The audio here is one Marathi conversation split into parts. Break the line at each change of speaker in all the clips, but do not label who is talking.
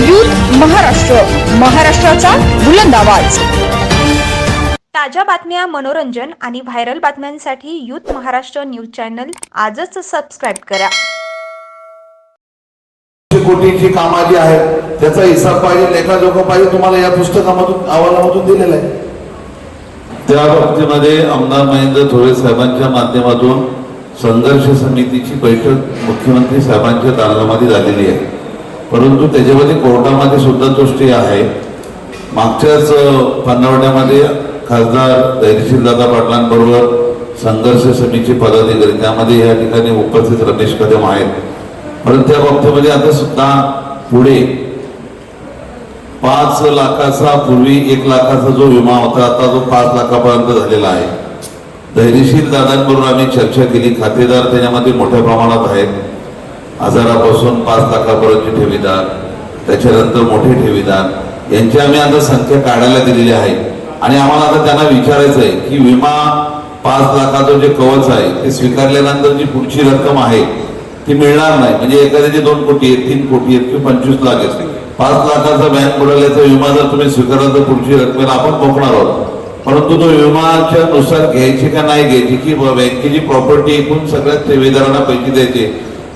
युथ महाराष्ट्र महाराष्ट्राचा बुलंद आवाज.
ताज्या बातम्या मनोरंजन आणि व्हायरल बातम्यांसाठी यूथ महाराष्ट्र न्यूज चॅनल आजच सबस्क्राईब करा.
कोटीची कामा जी आहेत त्याचा हिसाब पाहिजे लेखाजोखा पाहिजे तुम्हाला या पुस्तकामधून अहवालामधून दिलेला आहे.
त्या बाबतीमध्ये आमदार महेंद्र थोरे साहेबांच्या माध्यमातून संघर्ष समितीची बैठक मुख्यमंत्री साहेबांच्या दालनामध्ये झालेली आहे. परंतु त्याच्यामध्ये कोर्टामध्ये सुद्धा तो आहे. मागच्याच पन्नावड्यामध्ये खासदार धैर्यशील दादा पाटलांबरोबर संघर्ष समितीचे पदाधिकारी त्यामध्ये या ठिकाणी उपस्थित रमेश कदम आहेत. परंतु त्या बाबतीमध्ये आता सुद्धा पुढे पाच लाखाचा पूर्वी एक लाखाचा जो विमा होता आता तो पाच लाखापर्यंत झालेला आहे. धैर्यशील दादांबरोबर आम्ही चर्चा केली खातेदार त्याच्यामध्ये मोठ्या प्रमाणात आहेत. हजारापासून पाच लाखापर्यंतचे ठेवीदार त्याच्यानंतर मोठे ठेवीदार. यांची आम्ही आता संख्या काढायला दिलेली आहे. आणि आम्हाला आता त्यांना विचारायचं आहे की विमा पाच लाखाचं जे कवच आहे ते स्वीकारल्यानंतर जी पुढची रक्कम आहे ती मिळणार नाही. म्हणजे एखाद्याची दोन कोटी आहेत तीन कोटी आहेत किंवा पंचवीस लाख आहेत. पाच लाखाचा बँक बुडाल्याचा विमा जर तुम्ही स्वीकारला तर पुढची रकमेला आपण मोकणार आहोत. परंतु तो विमाच्या नुसार घ्यायची का नाही घ्यायची की बँकेची प्रॉपर्टी एकूण सगळ्याच ठेवीदारांना पैसे द्यायचे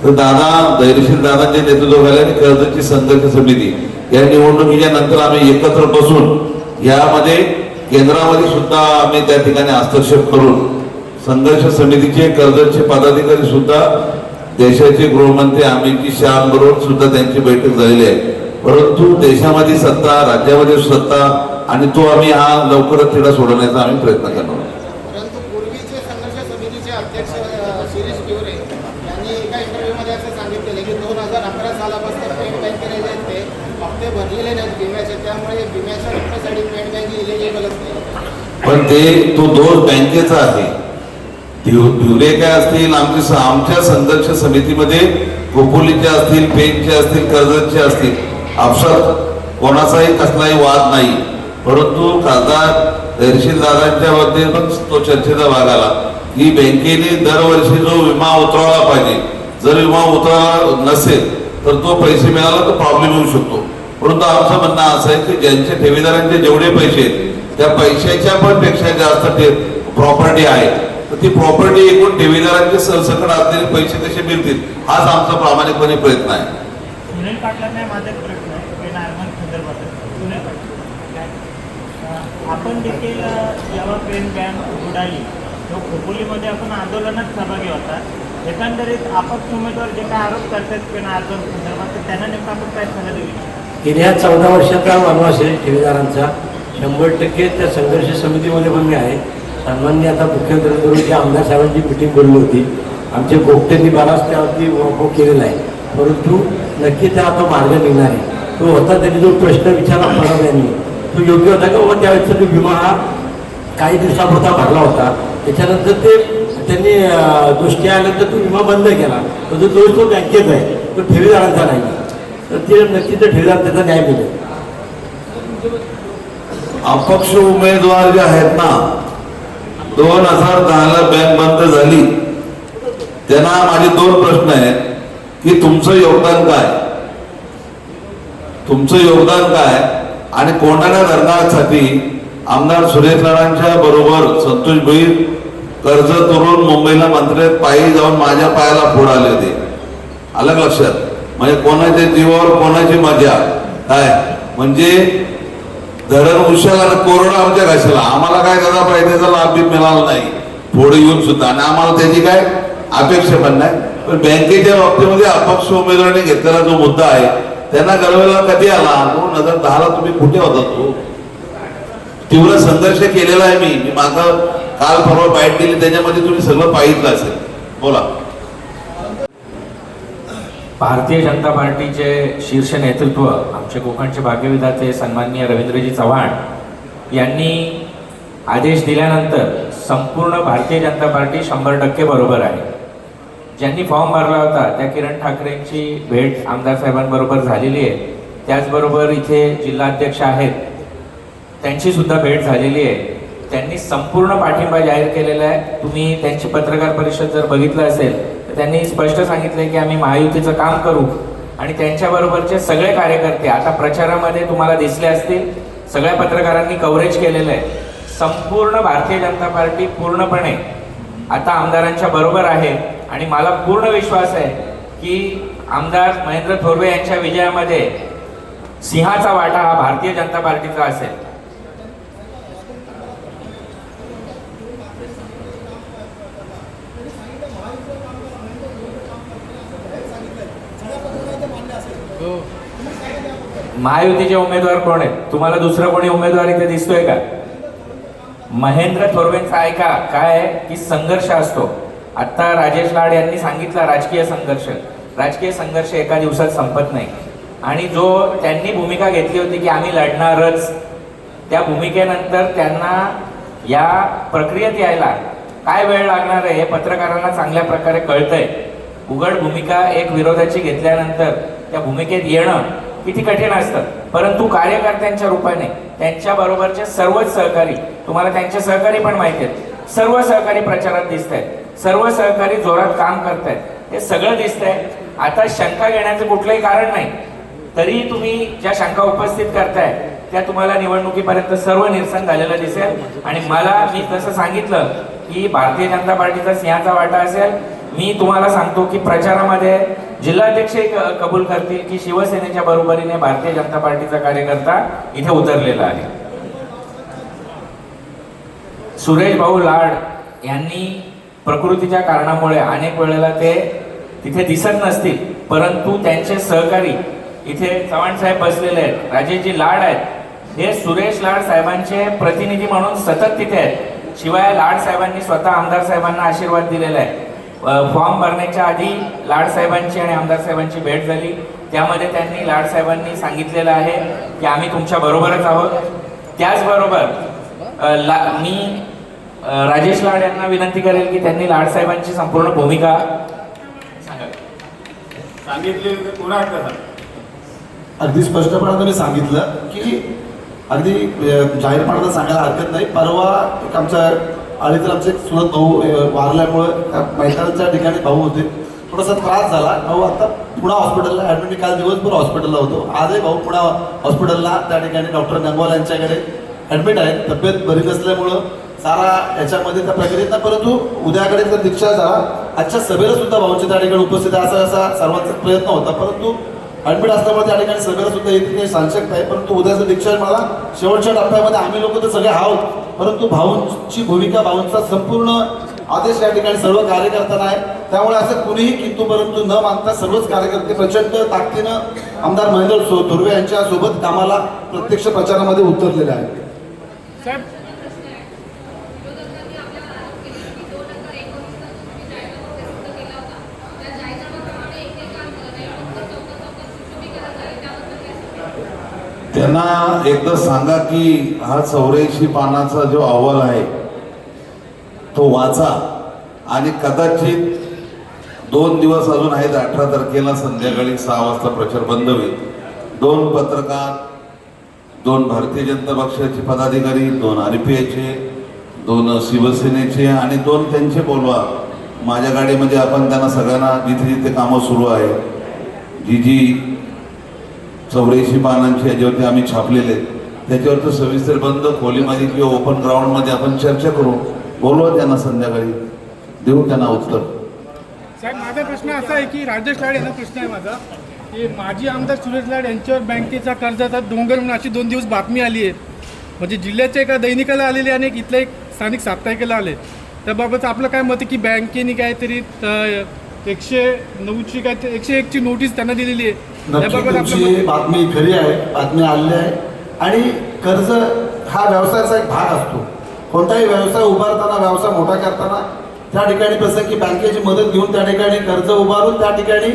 तर दादा धैर्यशील दादांच्या नेतृत्वाखाली आणि कर्जाची संघर्ष समिती या निवडणुकीच्या नंतर आम्ही एकत्र बसून यामध्ये केंद्रामध्ये सुद्धा आम्ही त्या ठिकाणी हस्तक्षेप करून संघर्ष समितीचे कर्जतचे पदाधिकारी सुद्धा देशाचे गृहमंत्री अमित शहा सुद्धा त्यांची बैठक झालेली आहे. परंतु देशामध्ये सत्ता राज्यामध्ये सत्ता आणि तो आम्ही हा लवकरच तिला सोडवण्याचा आम्ही प्रयत्न करणार
संघर्ष अध्यक्ष शिरीष गिवरे यांनी एका इंटरव्ह्यूमध्ये असं सांगितलेलं की दोन हजार अकरा सालापासून पेट बँकेने जे आहेत ते हप्ते भरलेले नाहीत विम्याचे त्यामुळे विम्याच्या रकमेसाठी पेट बँक इलिजिबल असते.
पण ते तो दोष बँकेचा आहे. धिव- काय असतील आमचे आमच्या संघर्ष समितीमध्ये खोपोलीचे असतील पेनचे असतील कर्जतचे असतील आपसात कोणाचाही कसलाही वाद नाही. परंतु खासदार तहसीलदारांच्या दादांच्या पण तो चर्चेचा भाग आला. ही बँकेने दरवर्षी जो विमा उतरवला पाहिजे जर विमा उतरवला नसेल तर तो पैसे मिळाला तर प्रॉब्लेम येऊ शकतो. परंतु आमचं म्हणणं असं आहे की ज्यांच्या ठेवीदारांचे जेवढे पैसे आहेत त्या पैशाच्या पण पेक्षा जास्त प्रॉपर्टी आहे. तर ती प्रॉपर्टी एकूण ठेवीदारांचे सरसकट असलेले पैसे कसे मिळतील हाच आमचा प्रामाणिकपणे प्रयत्न आहे.
आपण देखील जेव्हा पेन बँक उघडाली. जो खोपोलीमध्ये आपण आंदोलनात सहभागी होता एकंदरीत आपण उमेदवार जे काय आरोप करतात किंवा आर्मन संदर्भात तर त्यांना नेमकं आपण काय सल्ला देऊ
गेल्या चौदा वर्षाचा वनवास आहे ठेवीदारांचा शंभर टक्के त्या संघर्ष समितीमध्ये पण मी आहे. सन्मान्य आता मुख्यमंत्र्यांबरोबर आमदार साहेबांची मिटिंग बोलली होती आमचे गोपटेंनी बराच त्यावरती वापर केलेला आहे. परंतु नक्की त्या आता मार्ग निघणार आहे. तो होता त्यांनी जो प्रश्न विचारला फडणवीस यांनी तो योग्य होता का? बाबा त्यावेळेचा तो विमा हा काही दिवसापुरता भरला होता. त्याच्यानंतर ते त्यांनी दृष्टी आल्यानंतर तो विमा बंद केला. तर जो दोष तो बँकेत आहे. तो ठेवीदारांचा नाही. तर ते नक्की तर ठेवीदार त्याचा न्याय मिळेल.
अपक्ष उमेदवार जे आहेत ना दोन हजार दहाला बँक बंद झाली. त्यांना माझे दोन प्रश्न आहेत. की तुमचं योगदान काय? तुमचं योगदान काय? आणि कोंढाणा धरणासाठी आमदार सुरेश लाडांच्या बरोबर संतोष भोईर कर्ज तरुण मुंबईला मंत्री पायी जाऊन माझ्या पायाला फोड आले होते. अलग लक्षात? म्हणजे कोणाच्या जीवावर कोणाची मजा? काय? म्हणजे धरण उशाला कोरोना आमच्या घशाला. आम्हाला काय त्याचा फायद्याचा लाभ बी मिळाला नाही. पुढे येऊन सुद्धा. आणि आम्हाला त्याची काय अपेक्षा पण नाही. पण बँकेच्या बाबतीमध्ये अपक्ष उमेदवाराने घेतलेला जो मुद्दा आहे त्यांना गरवेला कधी आला? दोन हजार दहाला तुम्ही कुठे होता तो? तीव्र संघर्ष केलेला आहे मी. मी माझं काल परवा बाईट दिली त्याच्यामध्ये तुम्ही सगळं पाहिलं असेल. बोला.
भारतीय जनता पार्टीचे शीर्ष नेतृत्व आमचे कोकणचे भाग्यविधाते सन्माननीय रवींद्रजी चव्हाण यांनी आदेश दिल्यानंतर संपूर्ण भारतीय जनता पार्टी शंभर टक्के बरोबर आहे. ज्यांनी फॉर्म भरला होता त्या किरण ठाकरेंची भेट आमदार साहेबांबरोबर झालेली आहे. त्याचबरोबर इथे जिल्हाध्यक्ष आहेत त्यांची सुद्धा भेट झालेली आहे. त्यांनी संपूर्ण पाठिंबा जाहीर केलेला आहे. तुम्ही त्यांची पत्रकार परिषद जर बघितलं असेल तर त्यांनी स्पष्ट सांगितलं की आम्ही महायुतीचं काम करू. आणि त्यांच्याबरोबरचे सगळे कार्यकर्ते आता प्रचारामध्ये तुम्हाला दिसले असतील सगळ्या पत्रकारांनी कव्हरेज केलेलं आहे. संपूर्ण भारतीय जनता पार्टी पूर्णपणे आता आमदारांच्या बरोबर आहे. आणि मला पूर्ण विश्वास आहे की आमदार महेंद्र थोरवे यांच्या विजयामध्ये सिंहाचा वाटा हा भारतीय जनता पार्टीचा असेल. महायुतीचे उमेदवार कोण आहेत? तुम्हाला दुसरं कोणी उमेदवार इथे दिसतोय का? महेंद्र थोरवेंचा ऐका. काय की संघर्ष असतो. आता राजेश लाड यांनी सांगितला राजकीय संघर्ष. राजकीय संघर्ष एका दिवसात संपत नाही. आणि जो त्यांनी भूमिका घेतली होती की आम्ही लढणारच त्या भूमिकेनंतर त्यांना या प्रक्रियेत यायला काय वेळ लागणार आहे हे पत्रकारांना चांगल्या प्रकारे कळतंय. उघड भूमिका एक विरोधाची घेतल्यानंतर त्या भूमिकेत येणं किती कठीण असतं परंतु कार्यकर्त्यांच्या रूपाने त्यांच्या बरोबरचे सर्वच सहकारी तुम्हाला त्यांचे सहकारी पण माहिती आहेत. सर्व सहकारी प्रचारात दिसत आहेत सर्व सहकारी जोरात काम करतायत. हे सगळं दिसतंय. आता शंका घेण्याचं कुठलंही कारण नाही. तरी तुम्ही ज्या शंका उपस्थित करताय त्या तुम्हाला निवडणुकीपर्यंत सर्व निरसन झालेलं दिसेल. आणि मला मी जसं सांगितलं की भारतीय जनता पार्टीचा सिंहाचा वाटा असेल. मी तुम्हाला सांगतो की प्रचारामध्ये जिल्हाध्यक्ष एक कबूल करतील की शिवसेनेच्या बरोबरीने भारतीय जनता पार्टीचा कार्यकर्ता इथे उतरलेला आहे. सुरेश भाऊ लाड यांनी प्रकृतीच्या कारणामुळे अनेक वेळेला ते तिथे दिसत नसतील परंतु त्यांचे सहकारी इथे चव्हाण साहेब बसलेले आहेत. राजेशजी लाड आहेत. हे सुरेश लाड साहेबांचे प्रतिनिधी म्हणून सतत तिथे आहेत. शिवाय लाड साहेबांनी स्वतः आमदार साहेबांना आशीर्वाद दिलेला आहे. फॉर्म भरण्याच्या आधी लाड साहेबांची आणि आमदार साहेबांची भेट झाली. त्यामध्ये त्यांनी लाड साहेबांनी सांगितलेलं आहे की आम्ही तुमच्या बरोबरच आहोत. त्याचबरोबर ला मी राजेश लाड यांना विनंती करेल की त्यांनी लाड साहेबांची संपूर्ण भूमिका
सांगितले पुन्हा
अगदी स्पष्टपणे तुम्ही सांगितलं की अगदी अं, जाहीरपणानं सांगायला हरकत नाही. परवा एक आमच्या आळीतील आमचे एक सुरत भाऊ अं, मैदानाच्या ठिकाणी भाऊ होते. थोडासा त्रास झाला. भाऊ आता पुणा हॉस्पिटलला ॲडमिट काल दिवसभर हॉस्पिटलला होतो. आजही भाऊ पुणा हॉस्पिटलला त्या ठिकाणी डॉक्टर गंगवाल यांच्याकडे ॲडमिट आहेत. तब्येत बरी नसल्यामुळं सारा याच्यामध्ये त्या प्रक्रियेत ना परंतु उद्याकडे जर दीक्षा झाला. आजच्या सभेला सुद्धा भाऊंच्या त्या ठिकाणी उपस्थित असा असा सर्वांचा प्रयत्न होता. परंतु ॲडमिट असल्यामुळे त्या ठिकाणी सगळं सुद्धा येते काही सांशक्त आहे परंतु उद्याचं दीक्षा मला शेवटच्या टप्प्यामध्ये आम्ही लोक तर सगळे आहोत. परंतु भाऊंची भूमिका भाऊंचा संपूर्ण आदेश या ठिकाणी सर्व कार्यकर्त्यांना आहे. त्यामुळे असं कुणीही किंतू परंतु न मानता सर्वच कार्यकर्ते प्रचंड ताकदीनं आमदार महेंद्र सो थोरवे यांच्या सोबत कामाला प्रत्यक्ष प्रचारामध्ये उतरलेले
आहे
त्यांना एकदा सांगा की हा चौऱ्याऐंशी पानाचा जो अहवाल आहे तो वाचा. आणि कदाचित दोन दिवस अजून आहेत अठरा तारखेला संध्याकाळी सहा वाजता प्रचार बंद होईल. दोन पत्रकार दोन भारतीय जनता पक्षाचे पदाधिकारी दोन आर पी आयचे दोन शिवसेनेचे आणि दोन त्यांचे बोलवा. माझ्या गाडीमध्ये आपण त्यांना सगळ्यांना जिथे जिथे कामं सुरू आहे जी जी चौऱ्याऐंशी पानांची याच्यावरती आम्ही छापलेले त्याच्यावर तो सविस्तर बंद खोलीमध्ये किंवा ओपन ग्राउंडमध्ये आपण चर्चा करू. बोलवा त्यांना संध्याकाळी. देऊ त्यांना उत्तर.
साहेब माझा प्रश्न असा आहे की राजेश लाड यांना प्रश्न आहे माझा. की माजी आमदार सुरेश लाड यांच्यावर बँकेचा कर्जाचा डोंगर म्हणून अशी दोन दिवस बातमी आली आहे. म्हणजे जिल्ह्याच्या एका दैनिकाला आलेली आणि इथल्या एक स्थानिक साप्ताहिकाला आले. त्याबाबत आपलं काय मत आहे की बँकेने काहीतरी एकशे नऊची काय ते- एकशे एकची नोटीस त्यांना दिलेली आहे.
नक्की
त्याबाबत आपलं
तुमची
मत-
बातमी खरी आहे बातमी आलेली आहे. आणि कर्ज हा व्यवसायाचा एक भाग असतो. कोणताही व्यवसाय उभारताना व्यवसाय मोठा करताना त्या ठिकाणी प्रसंगी बँकेची मदत घेऊन त्या ठिकाणी कर्ज उभारून त्या ठिकाणी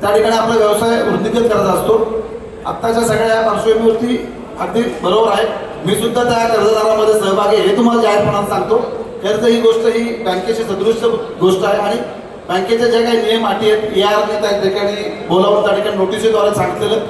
त्या ठिकाणी आपला व्यवसाय वृद्धिगत करायचा असतो. आत्ताच्या सगळ्या पार्श्वभूमीवरती अगदी बरोबर आहे. मी सुद्धा त्या कर्जदारामध्ये सहभागी आहे हे तुम्हाला जाहीरपणाने सांगतो. कर्ज ही गोष्ट ही बँकेची सदृश गोष्ट आहे आणि बँकेचे जे काही नियम अटी आहेत आरने त्या ठिकाणी बोलावून त्या ठिकाणी नोटिसीद्वारे सांगितलेलं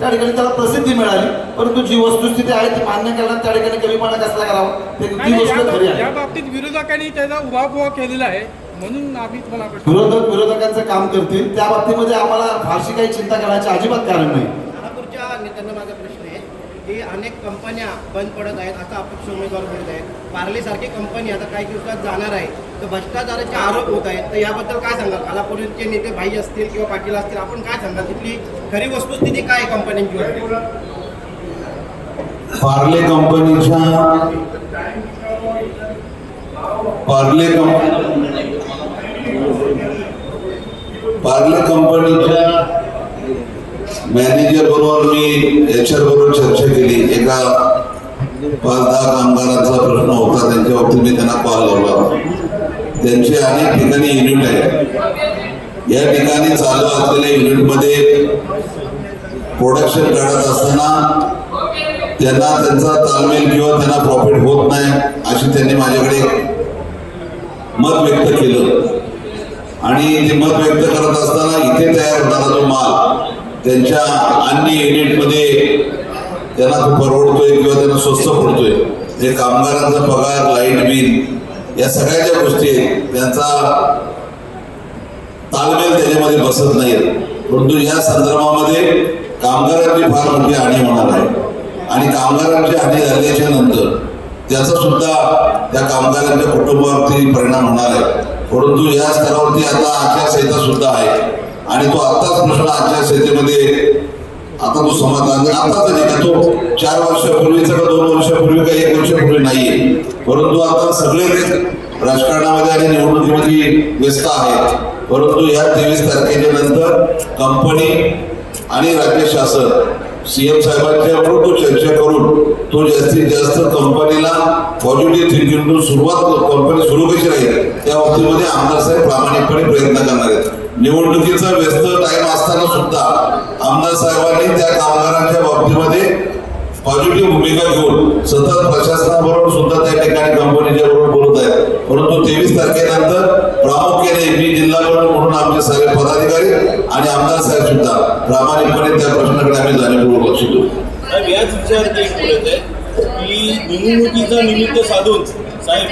त्या ठिकाणी त्याला प्रसिद्धी मिळाली परंतु जी वस्तुस्थिती आहे ती मान्य करण्यात त्या ठिकाणी कमीपणा कसला करावा ते ती गोष्ट खरी
या-
आहे.
या बाबतीत विरोधकांनी त्याचा उहापोहा केलेला आहे म्हणून आम्ही तुम्हाला हा
विरोधक विरोधकांचं काम करतील त्या बाबतीमध्ये आम्हाला फारशी काही चिंता करायची अजिबात कारण नाही
खानापूरच्या नेत्यांना माझा प्रश्न आहे की अनेक कंपन्या बंद पडत आहेत. आता अपक्ष उमेदवार मिळत आहेत. पार्लेसारखी कंपनी आता काही दिवसात जाणार आहे. तर भ्रष्टाचाराचे आरोप होत आहेत. तर याबद्दल काय सांगाल? खालापूरचे नेते भाई असतील किंवा पाटील असतील आपण काय सांगाल? तिथली खरी वस्तुस्थिती काय आहे कंपन्यांची?
पार्ले कंपनीच्या पार्ले कंप पार्ले कंपनीच्या मॅनेजर बरोबर मी एचआर बरोबर एका पाच दहा कामगारांचा प्रश्न होता त्यांच्या बाबतीत मी त्यांना कॉल लावला. त्यांचे अनेक ठिकाणी युनिट आहे या ठिकाणी चालू असलेल्या युनिटमध्ये प्रोडक्शन काढत असताना त्यांना त्यांचा ताळमेळ किंवा त्यांना प्रॉफिट होत नाही अशी त्यांनी माझ्याकडे मत व्यक्त केलं. आणि ते मत व्यक्त करत असताना इथे तयार होणारा जो माल त्यांच्या अन्य युनिटमध्ये त्यांना तो परवडतोय किंवा त्यांना स्वस्त पडतोय जे कामगारांचा पगार लाइट बिल या सगळ्या ज्या गोष्टी आहेत त्यांचा तालमेल त्याच्यामध्ये बसत नाही परंतु या संदर्भामध्ये कामगारांची फार मोठी हानी होणार आहे. आणि कामगारांची हानी झाल्याच्यानंतर त्याचा सुद्धा त्या कामगारांच्या कुटुंबावरती परिणाम होणार आहे. परंतु या स्तरावरती आता आचारसंहिता सुद्धा आहे. आणि तो आत्ताच प्रश्न आचारसंहितेमध्ये आता तो समाधान आता तरी तो चार वर्षापूर्वीचा का दोन वर्षापूर्वी का एक वर्षापूर्वी नाहीये परंतु आता सगळे राजकारणामध्ये आणि निवडणुकीमध्ये व्यस्त आहेत परंतु या तेवीस तारखेच्या नंतर कंपनी आणि राज्य शासन सीएम साहेबांच्या बरोबर तो चर्चा करून तो जास्तीत जास्त कंपनीला पॉझिटिव्ह थिंकिंग सुरुवात कंपनी सुरू कशी राहील त्या बाबतीमध्ये आमदार साहेब प्रामाणिकपणे प्रयत्न करणार आहेत. निवडणुकीचा व्यस्त टाइम असताना सुद्धा आमदार साहेबांनी त्या कामगारांच्या बाबतीमध्ये पॉझिटिव्ह भूमिका घेऊन सतत प्रशासनाबरोबर सुद्धा त्या ठिकाणी कंपनीच्या बरोबर बोलत आहेत. परंतु तेवीस तारखेनंतर प्रामुख्याने मी जिल्हा म्हणून आमचे सगळे पदाधिकारी आणि आमदार साहेब सुद्धा प्रामाणिकपणे त्या प्रश्नाकडे आम्ही जाणीवपूर्वक लक्ष देऊ.
याच विचारात एक बोलत आहे की निवडणुकीचा निमित्त साधून साहेब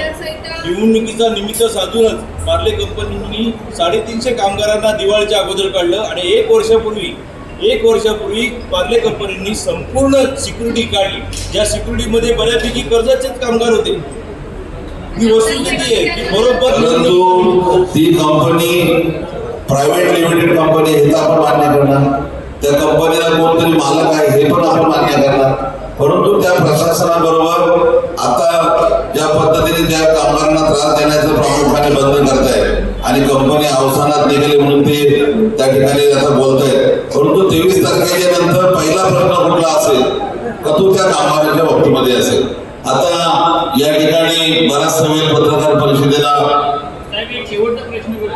निवडणुकीचा निमित्त साधूनच पार्ले कंपनीनी साडेतीनशे कामगारांना दिवाळीच्या अगोदर काढलं आणि एक वर्षापूर्वी एक वर्षापूर्वी पार्ले कंपनींनी संपूर्ण सिक्युरिटी काढली. ज्या सिक्युरिटीमध्ये बऱ्यापैकी कर्जाचेच कामगार होते. ही वस्तुस्थिती आहे? की बरोबर
परंतु ती कंपनी प्रायव्हेट लिमिटेड कंपनी हे तर आपण मान्य करणार. त्या कंपनीला कोणतरी मालक आहे हे पण आपण मान्य करणार. परंतु त्या प्रशासनाबरोबर आता ज्या पद्धतीने त्या कामगारांना त्रास देण्याचं प्रामुख्याने बंद करतायत. आणि कंपनी अवसानात निघाली म्हणून ते त्या ठिकाणी आता बोलतायत. परंतु तेवीस तारखेच्या नंतर पहिला प्रश्न कुठला असेल? तर तो त्या कामगारांच्या बाबतीमध्ये असेल. आता या ठिकाणी बराचसा वेळ पत्रकार परिषदेला
साहेब एक शेवटचा प्रश्न करतो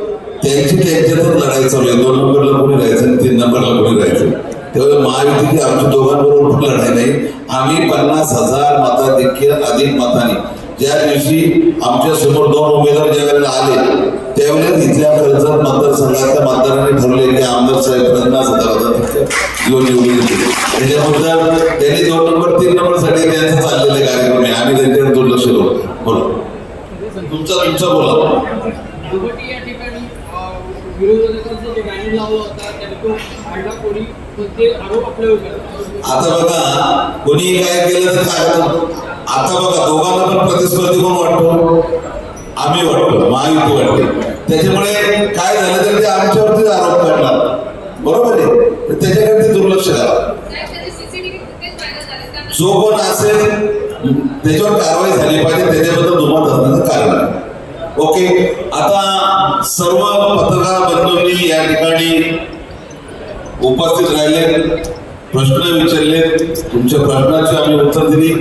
त्यांची त्यांच्यातच लढाई चालू आहे. दोन नंबरला कोणी राहायचं तीन नंबरला कोणी राहायचं त्यामुळे महायुतीची आमची दोघांबरोबर पण लढाई नाही. आम्ही पन्नास हजार मताधिक्य अधिक मताने. ज्या दिवशी आमच्यासमोर दोन उमेदवार ज्या वेळेला आले त्यावेळेस इथल्या कर्जत मतदारसंघातल्या मतदारांनी ठरवले की आमदार साहेब पन्नास हजार घेऊन निवडून त्याच्याबद्दल त्यांनी दोन नंबर तीन नंबरसाठी त्यांचं चाललेले कार्यक्रम आहे. आम्ही त्यांच्याकडे दुर्लक्ष करू. बोला. तुमचा तुमचा बोला.
विरोधकांचा जो बॅनर लावला होता त्याने तो कोणी म्हणजे आरोप आपल्यावर केला
आता बघा कोणी काय केलं तर काय आता बघा दोघांना पण प्रतिस्पर्धी कोण वाटतो. आम्ही वाटतो महायुती वाटते. त्याच्यामुळे काय झालं तर ते आमच्यावरतीच आरोप करणार. बरोबर आहे? तर त्याच्याकडे ते दुर्लक्ष करा. जो कोण असेल त्याच्यावर कारवाई झाली पाहिजे त्याच्याबद्दल दुमत असण्याचं कारण आहे. ओके आता सर्व पत्रकार बंधूंनी या ठिकाणी उपस्थित राहिले प्रश्न विचारले तुमच्या प्रश्नाची आम्ही उत्तर दिली.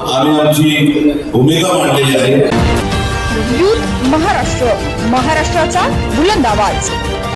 आम्ही आमची भूमिका मांडलेली आहे.
महाराष्ट्र महाराष्ट्राचा बुलंद आवाज.